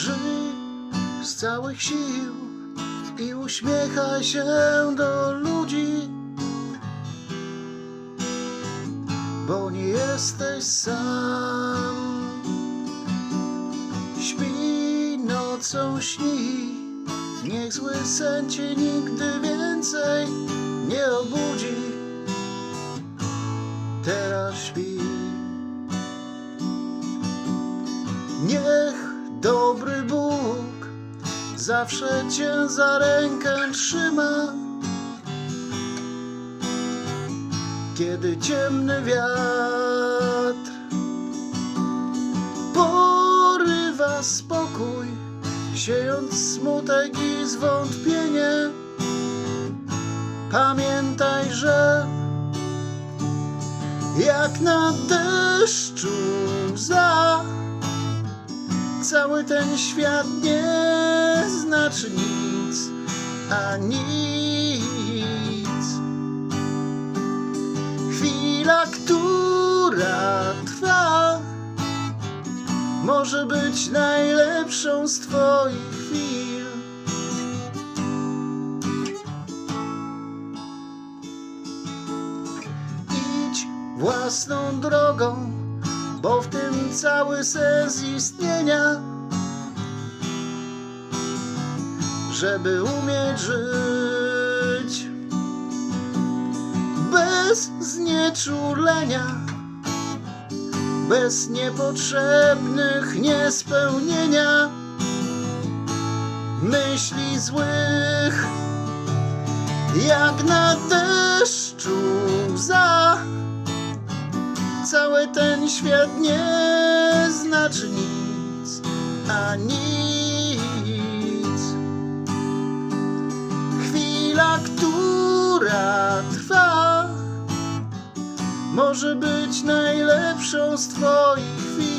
Żyj z całych sił i uśmiechaj się do ludzi, bo nie jesteś sam. Śpi nocą śni, niech zły sen cię nigdy więcej nie obudzi. Teraz śpi. Bóg zawsze cię za rękę trzyma. Kiedy ciemny wiatr porywa spokój, siejąc smutek i zwątpienie, pamiętaj, że jak na deszczu za cały ten świat nie znaczy nic, a nic. Chwila, która trwa, może być najlepszą z Twoich chwil. Idź własną drogą, bo w tym cały sens istnienia. Żeby umieć żyć bez znieczulenia, bez niepotrzebnych niespełnienia myśli złych, jak na deszczu za. Cały ten świat nie znaczy nic, a nic. Może być najlepszą z Twoich chwil.